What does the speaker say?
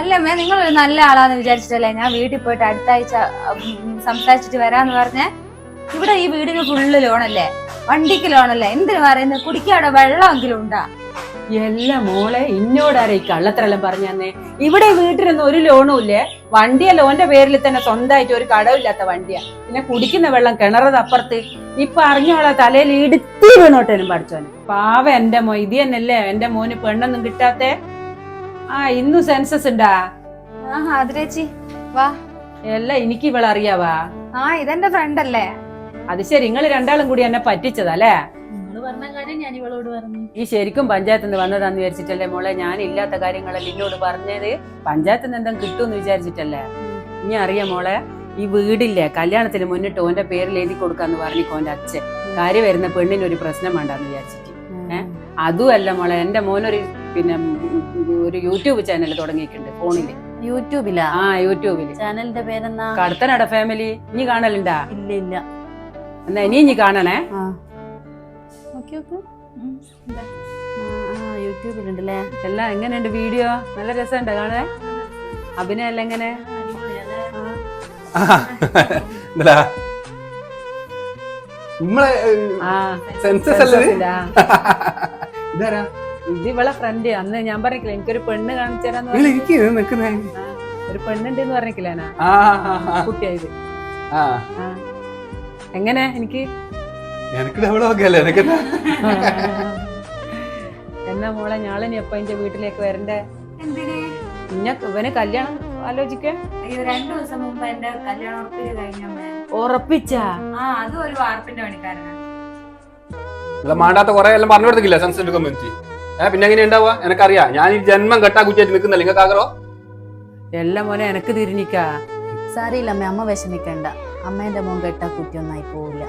അല്ല നിങ്ങൾ ഒരു നല്ല ആളാന്ന് വിചാരിച്ചിട്ടല്ലേ ഞാൻ വീട്ടിൽ പോയിട്ട് അടുത്ത ആഴ്ച സംസാരിച്ചിട്ട് വരാന്ന് പറഞ്ഞേ? ഇവിടെ ഈ വീടിന് ഫുള്ള് ലോണല്ലേ വണ്ടിക്ക് ലോണല്ലേ എന്തിനു പറയുന്നത് കുടിക്കാടെ വെള്ളമെങ്കിലും ഉണ്ടാ? എല്ലാ മോളെ ഇന്നോടാരെ ഈ കള്ളത്തരെല്ലാം പറഞ്ഞു ഇവിടെ വീട്ടിലൊന്നും ഒരു ലോണും ഇല്ലേ? വണ്ടിയ ലോന്റെ പേരിൽ തന്നെ സ്വന്തമായിട്ട് ഒരു കടവില്ലാത്ത വണ്ടിയാ. പിന്നെ കുടിക്കുന്ന വെള്ളം കിണറത് അപ്പുറത്ത്. ഇപ്പൊ അറിഞ്ഞോളാ തലയിൽ ഇടുത്തി വീണോട്ടേനും പഠിച്ചോനെ പാവ എന്റെ മോ ഇത് തന്നെയല്ലേ എന്റെ മോന് പെണ്ണൊന്നും കിട്ടാത്തെ? ആ ഇന്ന് സെൻസസ് ഉണ്ടാ ആ അതിരേച്ചി വാ. എല്ലാം എനിക്ക് ഇവളറിയാവാ ആ ഇതെന്റെ ഫ്രണ്ട് അല്ലേ? അത് ശരി നിങ്ങൾ രണ്ടാളും കൂടി എന്നെ പറ്റിച്ചതല്ലേ പറഞ്ഞ പറഞ്ഞു. ഈ ശരിക്കും പഞ്ചായത്തിൽ നിന്ന് വന്നതാന്ന് വിചാരിച്ചിട്ടല്ലേ മോളെ? ഞാൻ ഇല്ലാത്ത കാര്യങ്ങളെല്ലാം എന്നോട് പറഞ്ഞത്. പഞ്ചായത്തിൽ നിന്ന് എന്തെങ്കിലും കിട്ടുമെന്ന് വിചാരിച്ചിട്ടല്ലേ? ഇനി അറിയാം മോളെ ഈ വീടില്ലേ കല്യാണത്തിന് മുന്നിട്ട് ഓന്റെ പേരിൽ എഴുതി കൊടുക്കാന്ന് പറഞ്ഞിക്കോ ഓന്റെ അച്ഛൻ. കാര്യം വരുന്ന പെണ്ണിന് ഒരു പ്രശ്നം വേണ്ടാന്ന് വിചാരിച്ചിട്ട്. ഏഹ് അതുമല്ല മോളെ എന്റെ മോനൊരു പിന്നെ ഒരു യൂട്യൂബ് ചാനൽ തുടങ്ങിയിട്ടുണ്ട് ഫോണിൽ. യൂട്യൂബിലാ? ആ യൂട്യൂബിൽ. ചാനലിന്റെ പേരെന്നാ കടത്തനട ഫാമിലി. ഇനി കാണലുണ്ടാ? ഇല്ല ഇല്ല. എന്നാ ഇനി ഇനി കാണണേ? യൂട്യൂബിലുണ്ടല്ലേ? എല്ലാം എങ്ങനെയുണ്ട് വീഡിയോ? നല്ല രസമുണ്ട് കാണേ അഭിനയം അല്ല എങ്ങനെ? സെൻസസ് അല്ലേ ഇതാരാ? ഇത് ഇവളെ ഫ്രണ്ട് അന്ന് ഞാൻ പറഞ്ഞില്ല എനിക്കൊരു പെണ്ണ് കാണിച്ചു തരാന്ന് ഒരു പെണ്ണുണ്ട് എന്ന് പറഞ്ഞില്ല ആ ആ, ആ, കുട്ടിയായത്. എങ്ങനെ എനിക്ക്? എന്നാ മോളെ ഞാളിനി എപ്പ എന്റെ വീട്ടിലേക്ക് വരണ്ടേ? പിന്നെ ഇവന് കല്യാണം ആലോചിക്ക അയ്യോ രണ്ടു ദിവസം മുമ്പ് എന്റെ കല്യാണം ഉറപ്പിച്ച് കഴിഞ്ഞമ്മേ ഉറപ്പിച്ചാ? ആ അതും ഒരു വാർപ്പിന്റെ പണിക്കാരനാണ് മാണ്ടാത്ത കൊറേ എല്ലാം പറഞ്ഞു കൊടുത്തില്ല സെൻസിറ്റീവ് കമ്മ്യൂണിറ്റി ഏ പിന്നെ എങ്ങനെ ഉണ്ടാവുക? എനക്കറിയാ. ഞാൻ ഈ ജന്മം കെട്ടാ കുറ്റിയായിട്ട് നിൽക്കുന്നില്ല നിങ്ങൾക്ക് ആഗ്രഹം? എല്ലാം മോനെ എനക്ക് തിരിഞ്ഞിക്കാ. സാരിയില്ല അമ്മ. അമ്മ വിഷമിക്കണ്ട. അമ്മേന്റെ മോൻ കെട്ടാ കുറ്റിയൊന്നായി പോവില്ല.